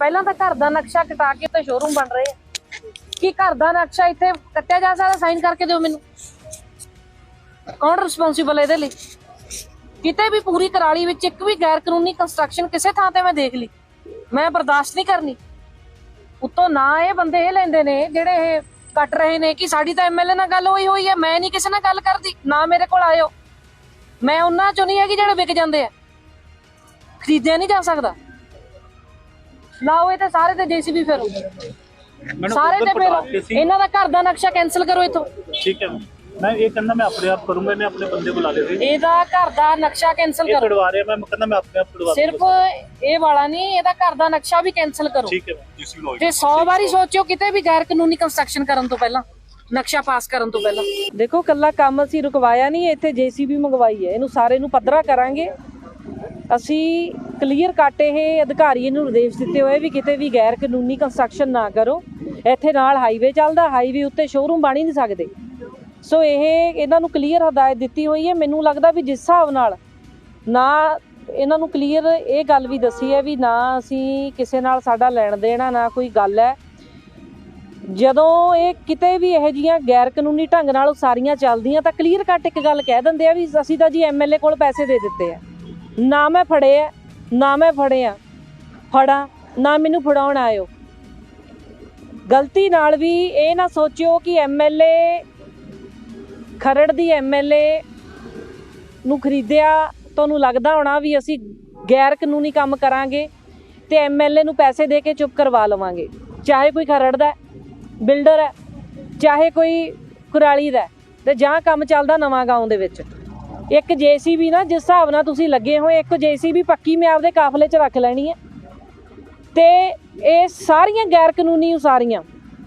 ਪਹਿਲਾਂ ਤਾਂ ਘਰ ਦਾ ਨਕਸ਼ਾ ਕਟਾ ਕੇ ਤੇ ਸ਼ੋਰੂਮ ਬਣ ਰਹੇ ਆ। ਕੀ ਘਰ ਦਾ ਨਕਸ਼ਾ ਇੱਥੇ ਕੱਟਿਆ ਜਾ ਸਕਦਾ ਸਾਈਨ ਕਰਕੇ ਦਿਓ ਮੈਨੂੰ। ਕੌਣ ਰਿਸਪੌਂਸਿਬਲ ਇਹਦੇ ਲਈ? ਕਿਤੇ ਵੀ ਪੂਰੀ ਕਰਾਲੀ ਵਿੱਚ ਇੱਕ ਵੀ ਗੈਰ ਕਾਨੂੰਨੀ ਕੰਸਟਰਕਸ਼ਨ ਕਿਸੇ ਥਾਂ ਤੇ ਮੈਂ ਦੇਖ ਲਈ। ਮੈਂ ਬਰਦਾਸ਼ਤ ਨਹੀਂ ਕਰਨੀ। ਉਤੋਂ ਨਾ ਇਹ ਬੰਦੇ ਇਹ ਲੈਂਦੇ ਨੇ, ਜਿਹੜੇ ਇਹ ਕੱਟ ਰਹੇ ਨੇ ਕਿ ਸਾਡੀ ਤਾਂ ਐਮਐਲਏ ਨਾਲ ਗੱਲ ਹੋਈ ਹੋਈ ਹੈ ਮੈਂ ਨਹੀਂ ਕਿਸੇ ਨਾਲ ਗੱਲ ਕਰਦੀ, ਨਾ ਮੇਰੇ ਕੋਲ ਆਇਓ। ਮੈਂ ਉਹਨਾਂ ਚੋਂ ਨਹੀਂ ਹੈਗੀ ਜਿਹੜੇ ਵਿਕ ਜਾਂਦੇ ਆ। ਖਰੀਦਿਆ ਨਹੀਂ ਜਾ ਸਕਦਾ। ਨਾ ਹੋਏ ਤੇ ਸਾਰੇ ਤੇ ਜੀਸੀਬੀ ਫੇਰੋ ਸਾਰੇ ਤੇ ਫੇਰੋ ਇਹਨਾਂ ਦਾ ਘਰ ਦਾ ਨਕਸ਼ਾ ਕੈਨਸਲ ਕਰੋ ਇਥੋਂ। ਠੀਕ ਹੈ। ਮੈਂ ਇਹ ਕਹਿੰਦਾ ਮੈਂ ਆਪਣੇ ਆਪ ਕਰੂੰਗਾ ਮੈਂ ਆਪਣੇ ਬੰਦੇ ਬੁਲਾ ਲਏ ਸੀ। ਇਹਦਾ ਘਰ ਦਾ ਨਕਸ਼ਾ ਕੈਨਸਲ ਕਰੋ। ਕਢਵਾ ਰਿਹਾ ਮੈਂ ਕਹਿੰਦਾ ਮੈਂ ਆਪਣੇ ਆਪ ਕਢਵਾ ਸਿਰਫ ਇਹ ਵਾਲਾ ਨਹੀਂ ਇਹਦਾ ਘਰ ਦਾ ਨਕਸ਼ਾ ਵੀ ਕੈਨਸਲ ਕਰੋ। ਠੀਕ ਹੈ। ਤੁਸੀਂ ਲੋ ਤੇ 100 ਵਾਰੀ ਸੋਚਿਓ ਕਿਤੇ ਵੀ ਗੈਰ ਕਾਨੂੰਨੀ ਕੰਸਟਰਕਸ਼ਨ ਕਰਨ ਤੋਂ ਪਹਿਲਾਂ ਨਕਸ਼ਾ ਪਾਸ ਕਰਨ ਤੋਂ ਪਹਿਲਾਂ। ਦੇਖੋ ਕੱਲਾ ਕੰਮ ਅਸੀਂ ਰੁਕਵਾਇਆ ਨਹੀਂ ਇੱਥੇ ਜੀਸੀਬੀ ਮੰਗਵਾਈ ਹੈ। ਇਹਨੂੰ ਸਾਰੇ ਨੂੰ ਪੱਧਰਾ ਕਰਾਂਗੇ। ਅਸੀਂ ਕਲੀਅਰ ਕੱਟ ਇਹ ਅਧਿਕਾਰੀ ਨੂੰ ਨਿਰਦੇਸ਼ ਦਿੱਤੇ ਹੋਏ ਵੀ ਕਿਤੇ ਵੀ ਗੈਰ ਕਾਨੂੰਨੀ ਕੰਸਟਰਕਸ਼ਨ ਨਾ ਕਰੋ। ਇੱਥੇ ਨਾਲ ਹਾਈਵੇ ਚੱਲਦਾ ਹਾਈਵੇ ਉੱਤੇ ਸ਼ੋਰੂਮ ਬਣ ਹੀ ਨਹੀਂ ਸਕਦੇ। ਸੋ ਇਹ ਇਹਨਾਂ ਨੂੰ ਕਲੀਅਰ ਹਦਾਇਤ ਦਿੱਤੀ ਹੋਈ ਹੈ। ਮੈਨੂੰ ਲੱਗਦਾ ਵੀ ਜਿਸ ਹਿਸਾਬ ਨਾਲ ਨਾ ਇਹਨਾਂ ਨੂੰ ਕਲੀਅਰ ਇਹ ਗੱਲ ਵੀ ਦੱਸੀ ਹੈ ਵੀ ਨਾ ਅਸੀਂ ਕਿਸੇ ਨਾਲ ਸਾਡਾ ਲੈਣ ਦੇਣਾ ਨਾ ਕੋਈ ਗੱਲ ਹੈ। ਜਦੋਂ ਇਹ ਕਿਤੇ ਵੀ ਇਹੋ ਜੀਆਂ ਗੈਰ ਕਾਨੂੰਨੀ ਢੰਗ ਨਾਲ ਉਸਾਰੀਆਂ ਚੱਲਦੀਆਂ ਤਾਂ ਕਲੀਅਰ ਕੱਟ ਇੱਕ ਗੱਲ ਕਹਿ ਦਿੰਦੇ ਆ ਵੀ ਅਸੀਂ ਤਾਂ ਜੀ ਐਮਐਲਏ ਕੋਲ ਪੈਸੇ ਦੇ ਦਿੱਤੇ ਆ। ਨਾ ਮੈਂ ਫੜੇ ਆ। ਨਾ ਮੈਂ ਫੜਿਆ। ਫੜਾ ਨਾ ਮੈਨੂੰ ਫੜਾਉਣ ਆਇਓ। ਗਲਤੀ ਨਾਲ ਵੀ ਇਹ ਨਾ ਸੋਚਿਓ ਕਿ ਐਮਐਲਏ ਖਰੜ ਦੀ ਐਮਐਲਏ ਨੂੰ ਖਰੀਦਿਆ ਤੁਹਾਨੂੰ ਲੱਗਦਾ ਹੋਣਾ ਵੀ ਅਸੀਂ ਗੈਰ ਕਾਨੂੰਨੀ ਕੰਮ ਕਰਾਂਗੇ ਤੇ ਐਮਐਲਏ ਨੂੰ ਪੈਸੇ ਦੇ ਕੇ ਚੁੱਪ ਕਰਵਾ ਲਵਾਂਗੇ। ਚਾਹੇ ਕੋਈ ਖਰੜ ਦਾ ਬਿਲਡਰ ਹੈ ਚਾਹੇ ਕੋਈ ਕੁਰਾਲੀ ਦਾ ਹੈ, ਤੇ ਜਾਂ ਕੰਮ ਚੱਲਦਾ ਨਵਾਂ ਗਾਉਂ ਦੇ ਵਿੱਚ। ਇੱਕ ਜੀਸੀਬੀ ਨਾ, ਜਿਸ ਹਿਸਾਬ ਨਾਲ ਤੁਸੀਂ ਲੱਗੇ ਹੋ ਇੱਕ ਜੀਸੀਬੀ ਪੱਕੀ ਮੈਂ ਆਪਦੇ ਕਾਫਲੇ 'ਚ ਰੱਖ ਲੈਣੀ ਹੈ। ਤੇ ਇਹ ਸਾਰੀਆਂ ਗੈਰ ਕਾਨੂੰਨੀ ਉਸਾਰੀਆਂ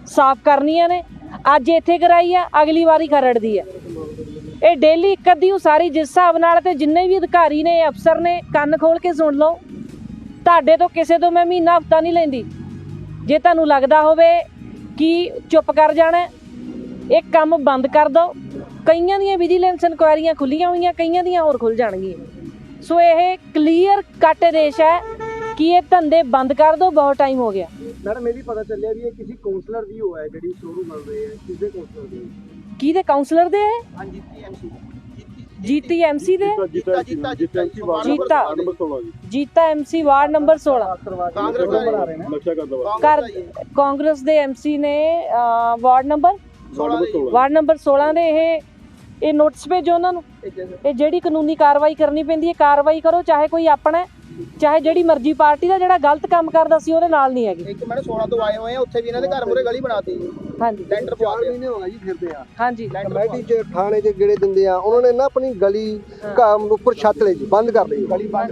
ਸਾਫ਼ ਕਰਨੀਆਂ ਨੇ। ਅੱਜ ਇੱਥੇ ਕਰਾਈ ਆ, ਅਗਲੀ ਵਾਰੀ ਖਰੜ ਦੀ ਆ। ਇਹ ਡੇਲੀ ਇੱਕ ਅੱਧੀ ਉਸਾਰੀ ਜਿਸ ਹਿਸਾਬ ਨਾਲ ਤੇ ਜਿੰਨੇ ਵੀ ਅਧਿਕਾਰੀ ਨੇ, ਅਫਸਰ ਨੇ, ਕੰਨ ਖੋਲ ਕੇ ਸੁਣ ਲਓ। ਤੁਹਾਡੇ ਤੋਂ ਕਿਸੇ ਤੋਂ ਮੈਂ ਮਹੀਨਾ, ਹਫਤਾ ਨਹੀਂ ਲੈਂਦੀ। ਜੇ ਤੁਹਾਨੂੰ ਲੱਗਦਾ ਹੋਵੇ ਕਿ ਚੁੱਪ ਕਰ ਜਾਣਾ, ਇਹ ਕੰਮ ਬੰਦ ਕਰ ਦਿਓ। ਕਈਆਂ ਦੀਆਂ ਵਿਜੀਲੈਂਸ ਇਨਕੁਆਇਰੀਆਂ ਖੁੱਲੀਆਂ ਹੋਈਆਂ ਕਈਆਂ ਦੀਆਂ ਹੋਰ ਖੁੱਲ ਜਾਣਗੀਆਂ। ਸੋ ਇਹ ਕਲੀਅਰ ਕੱਟ ਰੇਸ਼ ਹੈ ਕਿ ਇਹ ਧੰਦੇ ਬੰਦ ਕਰ ਦਿਓ ਬਹੁਤ ਟਾਈਮ ਹੋ ਗਿਆ। ਮੈਡਮ ਇਹ ਵੀ ਪਤਾ ਚੱਲਿਆ ਵੀ ਇਹ ਕਿਸੇ ਕਾਉਂਸਲਰ ਦੀ ਹੋ ਹੈ ਜਿਹੜੀ ਸ਼ੋਰੂਮ ਬਣ ਰਹੀ ਹੈ ਕਿਸੇ ਕਾਉਂਸਲਰ ਦੀ। ਕਿਹਦੇ ਕਾਉਂਸਲਰ ਦੇ ਹੈ? ਹਾਂਜੀ ਐਮਸੀ ਜੀਤੀ ਐਮਸੀ ਦੇ? Jeeta Jeeta Jeeta Jeeta MC ward number 16 Congress ਦਾ ਬਣਾ ਰਹੇ ਨੇ। ਨਕਸ਼ਾ ਕਰ ਦਵਾ ਕਰ ਕਾਂਗਰਸ ਦੇ ਐਮਸੀ ਨੇ ਵਾਰਡ ਨੰਬਰ? 16 ਦੇ। ਵਾਰਡ ਨੰਬਰ 16 ਦੇ ਇਹ ਇਹ ਨੋਟਿਸ ਭੇਜੋ ਉਹਨਾਂ ਨੂੰ। ਇਹ ਜਿਹੜੀ ਕਾਨੂੰਨੀ ਕਾਰਵਾਈ ਕਰਨੀ ਪੈਂਦੀ ਹੈ, ਕਾਰਵਾਈ ਕਰੋ, ਚਾਹੇ ਕੋਈ ਆਪਣਾ ਚਾਹੇ ਜਿਹੜੀ ਮਰਜ਼ੀ ਪਾਰਟੀ ਦਾ ਜਿਹੜਾ ਗਲਤ ਕੰਮ ਕਰਦਾ ਸੀ, ਉਹਦੇ ਨਾਲ ਨਹੀਂ ਹੈਗੀ। ਇੱਕ ਮੈਡਮ 16 ਤੋਂ ਆਏ ਹੋਏ ਆ, ਉੱਥੇ ਵੀ ਇਹਨਾਂ ਦੇ ਘਰ ਮੂਰੇ ਗਲੀ ਬਣਾਤੀ। ਹਾਂਜੀ। ਲੈਂਟਰ ਪਵਾ ਕੇ ਮਹੀਨੇ ਹੋ ਗਏ ਜੀ ਫਿਰਦੇ ਆ। ਹਾਂਜੀ। ਕਮੇਟੀ ਚ ਥਾਣੇ ਚ ਗੇੜੇ ਦਿੰਦੇ ਆ ਉਹਨਾਂ ਨੇ ਨਾ ਆਪਣੀ ਗਲੀ ਘਰ ਉੱਪਰ ਛੱਤ ਲਈ ਜੀ ਬੰਦ ਕਰ ਲਈ।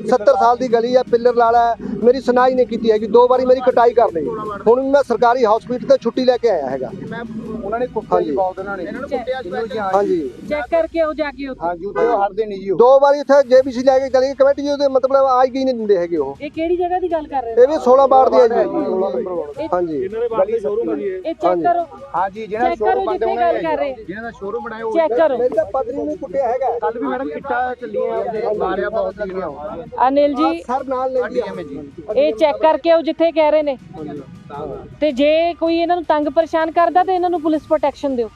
70 ਸਾਲ ਦੀ ਗਲੀ ਆ ਪਿੱਲਰ ਲਾਲਾ। ਮੇਰੀ ਸੁਣਾਈ ਨਹੀਂ ਕੀਤੀ ਹੈਗੀ ਦੋ ਵਾਰੀ ਮੇਰੀ ਕਟਾਈ ਕਰ ਲਈ। ਹੁਣ ਮੈਂ ਸਰਕਾਰੀ ਹਸਪੀਟਲ ਤੋਂ ਛੁੱਟੀ ਲੈ ਕੇ ਆਇਆ ਹੈਗਾ। ਮੈਂ ਉਹਨਾਂ ਨੇ ਕੁੱਟਿਆ ਹਾਂਜੀ। ਜੀ ਬਹੁਤ ਉਹਨਾਂ ਨੇ ਇਹਨਾਂ ਨੂੰ ਕੁੱਟਿਆ ਹਾਂਜੀ। ਚੈੱਕ ਕਰਕੇ ਉਹ ਜਾ ਕੇ ਉੱਥੇ ਹਾਂਜੀ ਉੱਥੇ ਉਹ ਹਟਦੇ ਨਹੀਂ ਜੀ ਉਹ। ਦੋ ਵਾਰੀ ਇੱਥੇ ਜੇਬੀਸੀ ਲੈ ਕੇ ਚਲੇ ਗਏ ਕਮੇਟੀ ਜੀ ਉਹਦੇ ਮਤਲਬ ਆਈ ਗਈ ਨਹੀਂ ਦਿੰਦੇ ਹੈਗੇ ਉਹ। ਇਹ ਕਿਹੜੀ ਜਗ੍ਹਾ ਦੀ ਗੱਲ ਕਰ ਰਹੇ ਇਹ ਵੀ 16 ਬਾਰ ਦੀ ਹੈ ਜੀ। ਹੋ ਹਾਂਜੀ ਇਹਨਾਂ ਦੇ ਬਾਹਰ ਸ਼ੋਰੂਮ ਹੈ ਜੀ ਇਹ। ਇਹ ਚੈੱਕ ਕਰੋ। ਹਾਂਜੀ ਜਿਹਨਾਂ ਚੈੱਕ ਕਰੋ ਜਿੱਥੇ ਗੱਲ ਕਰ ਰਹੇ। ਜਿਹਨਾਂ ਦਾ ਸ਼ੋਰੂਮ ਬਣਾਇਆ ਉਹ ਚੈੱਕ ਕਰੋ। ਮੇਰੀ ਤਾਂ ਪਤਨੀ ਨੇ ਕੁੱਟਿਆ ਹੈਗਾ। ਕੱਲ ਵੀ ਮੈਡਮ ਇੱਟਾਂ ਚੱਲੀਆਂ ਮਾਰਿਆ ਬਹੁਤ ਲੱਗੀਆਂ ਅਨਿਲ ਜੀ ਸਰ ਨਾਲ ਲੈ ਜੀ। ਇਹ ਚੈੱਕ ਕਰਕੇ ਉਹ ਜਿੱਥੇ ਕਹਿ ਰਹੇ ਨੇ। ਤੇ ਜੇ ਕੋਈ ਇਹਨਾਂ ਨੂੰ ਤੰਗ ਪਰੇਸ਼ਾਨ ਕਰਦਾ ਤੇ ਇਹਨਾਂ ਨੂੰ ਪੁਲਿਸ ਪ੍ਰੋਟੈਕਸ਼ਨ ਦਿਓ।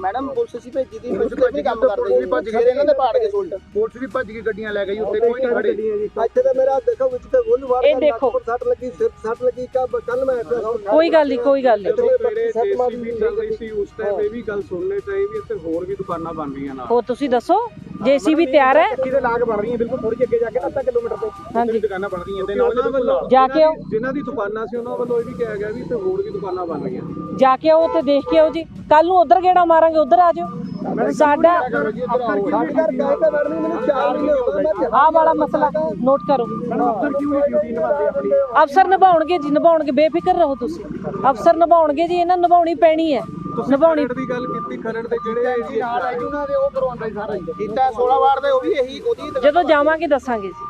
ਮੈਡਮ ਪੁਲਿਸ ਸੀ ਭੇਜੀ ਦੀ ਪੁਲਿਸ ਤੇ ਵੀ ਕੰਮ ਕਰਦੇ ਸੀ। ਭੱਜ ਗਏ ਇਹਨਾਂ ਦੇ ਪਾੜ ਕੇ ਸੋਲਟ ਪੁਲਿਸ ਵੀ ਭੱਜ ਗਈ ਗੱਡੀਆਂ ਲੈ ਗਈ ਉੱਥੇ ਕੋਈ ਨਹੀਂ ਖੜੇ। ਇੱਥੇ ਤਾਂ ਮੇਰਾ ਦੇਖੋ ਵਿੱਚ ਤੇ ਗੋਲ ਵਾਰ ਇਹ ਦੇਖੋ। ਸੱਟ ਲੱਗੀ ਸਿਰ ਸੱਟ ਲੱਗੀ ਕੱਲ ਮੈਂ ਕੋਈ ਗੱਲ ਨਹੀਂ ਕੋਈ ਗੱਲ ਨਹੀਂ ਜੇਸੀਬੀ ਚੱਲ ਰਹੀ ਸੀ ਉਸ ਟਾਈਮ ਇਹ ਵੀ ਗੱਲ ਸੁਣਨੇ ਚਾਹੀ ਵੀ ਇੱਥੇ ਹੋਰ ਵੀ ਦੁਕਾਨਾਂ ਬਣ ਰਹੀਆਂ ਨਾਲ। ਹੋਰ ਤੁਸੀਂ ਦੱਸੋ? ਜੀਸੀਬੀ ਤਿਆਰ ਹੈ। ਕਿਹਦੇ ਲਾਗ ਬਣ ਰਹੀਆਂ ਬਿਲਕੁਲ ਥੋੜੀ ਜਿਹੀ ਅੱਗੇ ਜਾ ਕੇ ਅੱਧਾ ਕਿਲੋਮੀਟਰ ਤੇ ਹਾਂਜੀ। ਦੁਕਾਨਾਂ ਬਣ ਰਹੀਆਂ। ਤੇ ਨਾਲ ਜਾ ਕੇ ਆਓ ਜਿਨ੍ਹਾਂ ਦੀ ਦੁਕਾਨਾਂ ਸੀ ਉਹਨਾਂ ਵੱਲੋਂ ਇਹ ਵੀ ਕਿਹਾ ਗਿਆ ਵੀ ਇੱਥੇ ਹੋਰ ਵੀ ਦੁਕਾਨਾਂ ਬਣ ਰਹੀਆਂ। ਜਾ ਕੇ ਆਓ ਤੇ ਦੇਖ ਕੇ ਆਓ ਜੀ। ਕੱਲ ਨੂੰ ਉਧਰ ਗੇੜਾ ਮਾਰਾਂਗੇ ਉਧਰ ਆ ਜਾਓ। ਸਾਡਾ ਸਾਡੇ ਘਰ ਗਏ ਤਾਂ ਮੈਡਮ ਮੈਨੂੰ 4 ਮਹੀਨੇ ਹੋ ਗਏ ਮੈਂ ਆਹ ਵਾਲਾ ਮਸਲਾ ਨੋਟ ਕਰੋ। ਅਫਸਰ ਨਿਭਾਉਣਗੇ ਜੀ ਨਿਭਾਉਣਗੇ। ਬੇਫਿਕਰ ਰਹੋ ਤੁਸੀਂ। ਅਫਸਰ ਨਿਭਾਉਣਗੇ ਜੀ ਇਹਨਾਂ ਨੂੰ ਨਿਭਾਉਣੀ ਪੈਣੀ ਹੈ। ਨਿਭਾਉਣੀ। ਦੀ ਗੱਲ ਕੀਤੀ ਖਰੜ ਦੇ ਜਿਹੜੇ ਨਾਲ ਹੈ ਜੀ ਉਹਨਾਂ ਦੇ ਉਹ ਕਰਵਾਉਂਦਾ ਸੀ ਸਾਰਾ ਕੀਤਾ 16 ਵਾਰ ਦੇ ਉਹ ਵੀ ਇਹੀ ਉਹਦੀ ਜਦੋਂ ਜਾਵਾਂਗੇ ਦੱਸਾਂਗੇ ਜੀ।